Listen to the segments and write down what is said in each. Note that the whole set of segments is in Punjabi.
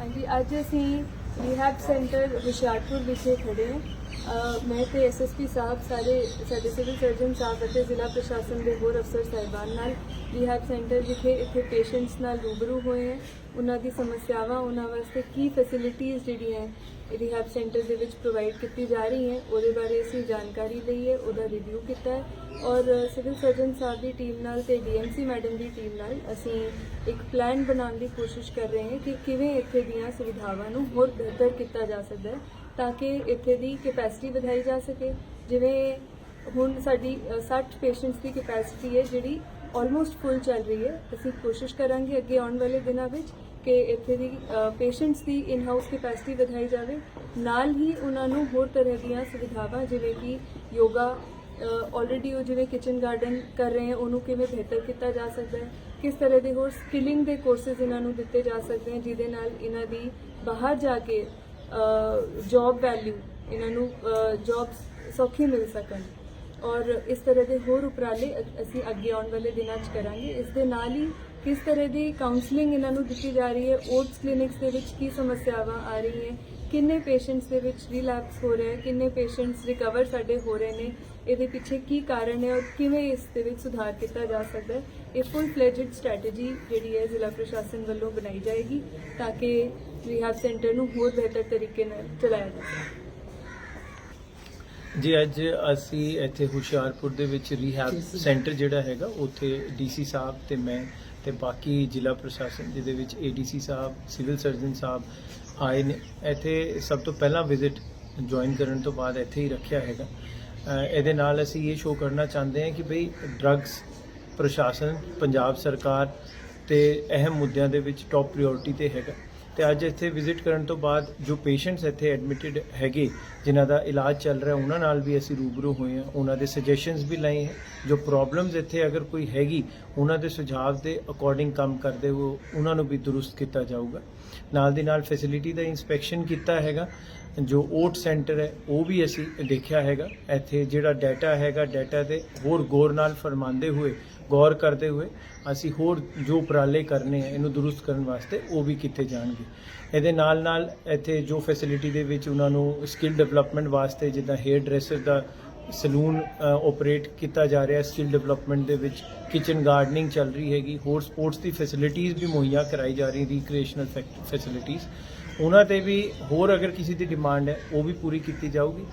ਹਾਂਜੀ ਅੱਜ ਅਸੀਂ ਰਿਹੈਬ ਸੈਂਟਰ ਹੁਸ਼ਿਆਰਪੁਰ ਵਿਖੇ ਖੜੇ ਹਾਂ। ਮੈਂ ਤੇ ਐਸਐਸਪੀ ਸਾਹਿਬ, ਸਾਰੇ ਸਾਡੇ ਸਿਵਲ ਸਰਜਨ ਸਾਹਿਬ ਅਤੇ ਜ਼ਿਲ੍ਹਾ ਪ੍ਰਸ਼ਾਸਨ ਦੇ ਹੋਰ ਅਫਸਰ ਸਾਹਿਬਾਨ ਨਾਲ ਰਿਹੈਬ ਸੈਂਟਰ ਵਿਖੇ ਇੱਥੇ ਪੇਸ਼ੈਂਟਸ ਨਾਲ ਰੂਬਰੂ ਹੋਏ ਹੈ। ਉਹਨਾਂ ਦੀ ਸਮੱਸਿਆਵਾਂ, ਉਹਨਾਂ ਵਾਸਤੇ ਕੀ ਫੈਸਿਲਿਟੀਆਂ ਜਿਹੜੀਆਂ ਰਿਹੈਬ ਸੈਂਟਰ ਦੇ ਵਿੱਚ ਪ੍ਰੋਵਾਈਡ ਕੀਤੀ ਜਾ ਰਹੀ ਹੈ, ਉਹਦੇ ਬਾਰੇ ਅਸੀਂ ਜਾਣਕਾਰੀ ਲਈ ਹੈ, ਉਹਦਾ ਰਿਵਿਊ ਕੀਤਾ ਹੈ। ਔਰ ਸਿਵਲ ਸਰਜਨ ਸਾਹਿਬ ਦੀ ਟੀਮ ਨਾਲ ਤੇ ਡੀਐਮਸੀ ਮੈਡਮ ਦੀ ਟੀਮ ਨਾਲ ਅਸੀਂ ਇੱਕ ਪਲਾਨ ਬਣਾਉਣ ਦੀ ਕੋਸ਼ਿਸ਼ ਕਰ ਰਹੇ ਹਾਂ ਕਿ ਕਿਵੇਂ ਇੱਥੇ ਦੀਆਂ ਸੁਵਿਧਾਵਾਂ ਨੂੰ ਹੋਰ ਬਿਹਤਰ ਕੀਤਾ ਜਾ ਸਕਦਾ ਹੈ। ਤਾਂ ਕਿ ਇੱਥੇ ਦੀ ਕੈਪੈਸਿਟੀ ਵਧਾਈ ਜਾ ਸਕੇ। ਜਿਵੇਂ ਹੁਣ ਸਾਡੀ ਅ, 60 ਪੇਸ਼ੈਂਟਸ ਦੀ ਕੈਪੈਸਿਟੀ ਹੈ ਜਿਹੜੀ ਆਲਮੋਸਟ ਫੁੱਲ ਚੱਲ ਰਹੀ ਹੈ। ਅਸੀਂ ਕੋਸ਼ਿਸ਼ ਕਰਾਂਗੇ ਅੱਗੇ ਆਉਣ ਵਾਲੇ ਦਿਨਾਂ ਵਿੱਚ ਕਿ ਇੱਥੇ ਦੀ ਪੇਸ਼ੈਂਟਸ ਦੀ ਇਨ ਹਾਊਸ ਕੈਪੈਸਿਟੀ ਵਧਾਈ ਜਾਵੇ। ਨਾਲ ਹੀ ਉਹਨਾਂ ਨੂੰ ਹੋਰ ਤਰ੍ਹਾਂ ਦੀਆਂ ਸੁਵਿਧਾਵਾਂ ਜਿਵੇਂ ਕਿ ਯੋਗਾ ਆਲਰੇਡੀ ਉਹ ਜਿਵੇਂ ਕਿਚਨ ਗਾਰਡਨ ਕਰ ਰਹੇ ਹੈ ਉਹਨੂੰ ਕਿਵੇਂ ਬਿਹਤਰ ਕੀਤਾ ਜਾ ਸਕਦਾ ਹੈ। ਕਿਸ ਤਰ੍ਹਾਂ ਦੇ ਹੋਰ ਸਕਿਲਿੰਗ ਦੇ ਕੋਰਸਸ ਇਹਨਾਂ ਨੂੰ ਦਿੱਤੇ ਜਾ ਸਕਦੇ ਹਨ ਜਿਹਦੇ ਨਾਲ ਇਹਨਾਂ ਦੀ ਬਾਹਰ ਜਾ ਕੇ ਜੌਬ ਵੈਲਿਊ ਇਹਨਾਂ ਨੂੰ ਜੌਬਸ ਸੌਖੀ ਮਿਲ ਸਕਣ। ਔਰ ਇਸ ਤਰ੍ਹਾਂ ਦੇ ਹੋਰ ਉਪਰਾਲੇ ਅਸੀਂ ਅੱਗੇ ਆਉਣ ਵਾਲੇ ਦਿਨਾਂ 'ਚ ਕਰਾਂਗੇ। ਇਸ ਦੇ ਨਾਲ ਹੀ ਕਿਸ ਤਰ੍ਹਾਂ ਦੀ ਕਾਉਂਸਲਿੰਗ ਇਹਨਾਂ ਨੂੰ ਦਿੱਤੀ ਜਾ ਰਹੀ ਹੈ ਓਟਸ ਕਲੀਨਿਕਸ ਦੇ ਵਿੱਚ ਕੀ ਸਮੱਸਿਆਵਾਂ ਆ ਰਹੀ ਹੈ ਕਿੰਨੇ ਪੇਸ਼ੈਂਟਸ ਦੇ ਵਿੱਚ ਰਿਲੈਪਸ ਹੋ ਰਿਹਾ ਹੈ ਕਿੰਨੇ ਪੇਸ਼ੈਂਟਸ ਰਿਕਵਰ ਸਾਡੇ ਹੋ ਰਹੇ ਨੇ ਇਹਦੇ ਪਿੱਛੇ ਕੀ ਕਾਰਨ ਹੈ ਔਰ ਕਿਵੇਂ ਇਸ ਦੇ ਵਿੱਚ ਸੁਧਾਰ ਕੀਤਾ ਜਾ ਸਕਦਾ ਹੈ ਇਹ ਫੁੱਲ ਫਲੇਜਡ ਸਟ੍ਰੈਟਜੀ ਜਿਹੜੀ ਹੈ ਜ਼ਿਲ੍ਹਾ ਪ੍ਰਸ਼ਾਸਨ ਵੱਲੋਂ ਬਣਾਈ ਜਾਏਗੀ ਤਾਂ ਕਿ ਰਿਹਾਬ ਸੈਂਟਰ ਨੂੰ ਹੋਰ ਬਿਹਤਰ ਤਰੀਕੇ ਨਾਲ ਚਲਾਇਆ ਜਾ ਸਕੇ। ਜੀ ਅੱਜ ਅਸੀਂ ਇੱਥੇ ਹੁਸ਼ਿਆਰਪੁਰ ਦੇ ਵਿੱਚ ਰੀਹੈਬ ਸੈਂਟਰ ਜਿਹੜਾ ਹੈਗਾ ਉੱਥੇ ਡੀਸੀ ਸਾਹਿਬ ਤੇ ਮੈਂ ਤੇ ਬਾਕੀ ਜ਼ਿਲ੍ਹਾ ਪ੍ਰਸ਼ਾਸਨ ਜਿਹਦੇ ਵਿੱਚ ਏਡੀਸੀ ਸਾਹਿਬ ਸਿਵਲ ਸਰਜਨ ਸਾਹਿਬ ਆਏ ਨੇ। ਇੱਥੇ ਸਭ ਤੋਂ ਪਹਿਲਾਂ ਵਿਜ਼ਿਟ ਜੁਆਇਨ ਕਰਨ ਤੋਂ ਬਾਅਦ ਇੱਥੇ ਹੀ ਰੱਖਿਆ ਹੈਗਾ। ਇਹਦੇ ਨਾਲ ਅਸੀਂ ਇਹ ਸ਼ੋਅ ਕਰਨਾ ਚਾਹੁੰਦੇ ਹਾਂ ਕਿ ਭਈ ਡਰੱਗਸ ਪ੍ਰਸ਼ਾਸਨ, ਪੰਜਾਬ ਸਰਕਾਰ ਤੇ ਅਹਿਮ ਮੁੱਦਿਆਂ ਦੇ ਵਿੱਚ ਟੌਪ ਪ੍ਰਾਇੋਰਟੀ ਤੇ ਹੈਗਾ। ਤੇ ਅੱਜ ਇੱਥੇ ਵਿਜ਼ਿਟ ਕਰਨ ਤੋਂ ਬਾਅਦ ਜੋ ਪੇਸ਼ੈਂਟਸ ਇੱਥੇ ਐਡਮਿਟਡ ਹੈਗੇ, ਜਿਨ੍ਹਾਂ ਦਾ ਇਲਾਜ ਚੱਲ ਰਿਹਾ, ਉਹਨਾਂ ਨਾਲ ਵੀ ਅਸੀਂ ਰੂਬਰੂ ਹੋਏ ਹਾਂ। ਉਹਨਾਂ ਦੇ ਸੁਜੈਸ਼ਨਸ ਵੀ ਲਏ ਹੈ। ਜੋ ਪ੍ਰੋਬਲਮਸ ਇੱਥੇ ਅਗਰ ਕੋਈ ਹੈਗੀ, ਉਹਨਾਂ ਦੇ ਸੁਝਾਅ ਦੇ ਅਕੋਰਡਿੰਗ ਕੰਮ ਕਰਦੇ ਹੋ ਉਹਨਾਂ ਨੂੰ ਵੀ ਦਰੁਸਤ ਕੀਤਾ ਜਾਊਗਾ। ਨਾਲ ਦੀ ਨਾਲ ਫੈਸਿਲਿਟੀ ਦਾ ਇਨਸਪੈਕਸ਼ਨ ਕੀਤਾ ਹੈਗਾ। ਜੋ ਓਟ ਸੈਂਟਰ ਹੈ, ਉਹ ਵੀ ਅਸੀਂ ਦੇਖਿਆ ਹੈਗਾ। ਇੱਥੇ ਜਿਹੜਾ ਡਾਟਾ ਹੈਗਾ ਡਾਟਾ ਤੇ ਹੋਰ ਗੌਰ ਨਾਲ ਫਰਮਾਉਂਦੇ ਹੋਏ ਗੌਰ ਕਰਦੇ ਹੋਏ ਅਸੀਂ ਹੋਰ ਜੋ ਉਪਰਾਲੇ ਕਰਨੇ ਆ, ਇਹਨੂੰ ਦਰੁਸਤ ਕਰਨ ਵਾਸਤੇ ਉਹ ਵੀ ਕੀਤੇ ਜਾਣਗੇ। ਇਹਦੇ ਨਾਲ ਨਾਲ ਇੱਥੇ ਜੋ ਫੈਸਿਲਿਟੀ ਦੇ ਵਿੱਚ ਉਹਨਾਂ ਨੂੰ ਸਕਿੱਲ ਡਿਵੈਲਪਮੈਂਟ ਵਾਸਤੇ ਜਿੱਦਾਂ ਹੇਅਰ ਡਰੈਸਰ ਦਾ ਸਲੂਨ ਆਪਰੇਟ ਕੀਤਾ ਜਾ ਰਿਹਾ ਸਕਿੱਲ ਡਿਵੈਲਪਮੈਂਟ ਦੇ ਵਿੱਚ ਕਿਚਨ ਗਾਰਡਨਿੰਗ ਚੱਲ ਰਹੀ ਹੈਗੀ, ਹੋਰ ਸਪੋਰਟਸ ਦੀ ਫੈਸਿਲਿਟੀਆਂ ਵੀ ਮੁਹੱਈਆ ਕਰਾਈ ਜਾ ਰਹੀ ਰੀਕ੍ਰੀਏਸ਼ਨਲ ਫੈਸਿਲਿਟੀਆਂ ਉਹਨਾਂ ਤੇ ਵੀ ਹੋਰ ਅਗਰ ਕਿਸੇ ਦੀ ਡਿਮਾਂਡ ਹੈ, ਉਹ ਵੀ ਪੂਰੀ ਕੀਤੀ ਜਾਊਗੀ।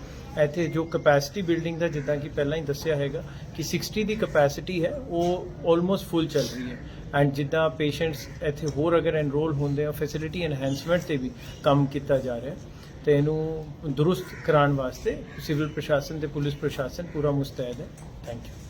ਇੱਥੇ ਜੋ ਕਪੈਸਿਟੀ ਬਿਲਡਿੰਗ ਦਾ ਜਿੱਦਾਂ ਕਿ ਪਹਿਲਾਂ ਹੀ ਦੱਸਿਆ ਹੈਗਾ ਕਿ 60 ਦੀ ਕਪੈਸਿਟੀ ਹੈ, ਉਹ ਆਲਮੋਸਟ ਫੁੱਲ ਚੱਲ ਰਹੀ ਹੈ। ਐਂਡ ਜਿੱਦਾਂ ਪੇਸ਼ੈਂਟਸ ਇੱਥੇ ਹੋਰ ਅਗਰ ਐਨਰੋਲ ਹੁੰਦੇ ਆ ਫੈਸਿਲਿਟੀ ਐਨਹਾਂਸਮੈਂਟ ਤੇ ਵੀ ਕੰਮ ਕੀਤਾ ਜਾ ਰਿਹਾ ਹੈ। ਤੇ ਇਹਨੂੰ ਦਰੁਸਤ ਕਰਾਉਣ ਵਾਸਤੇ ਸਿਵਲ ਪ੍ਰਸ਼ਾਸਨ ਤੇ ਪੁਲਿਸ ਪ੍ਰਸ਼ਾਸਨ ਪੂਰਾ ਮੁਸਤੈਦ ਹੈ। Thank you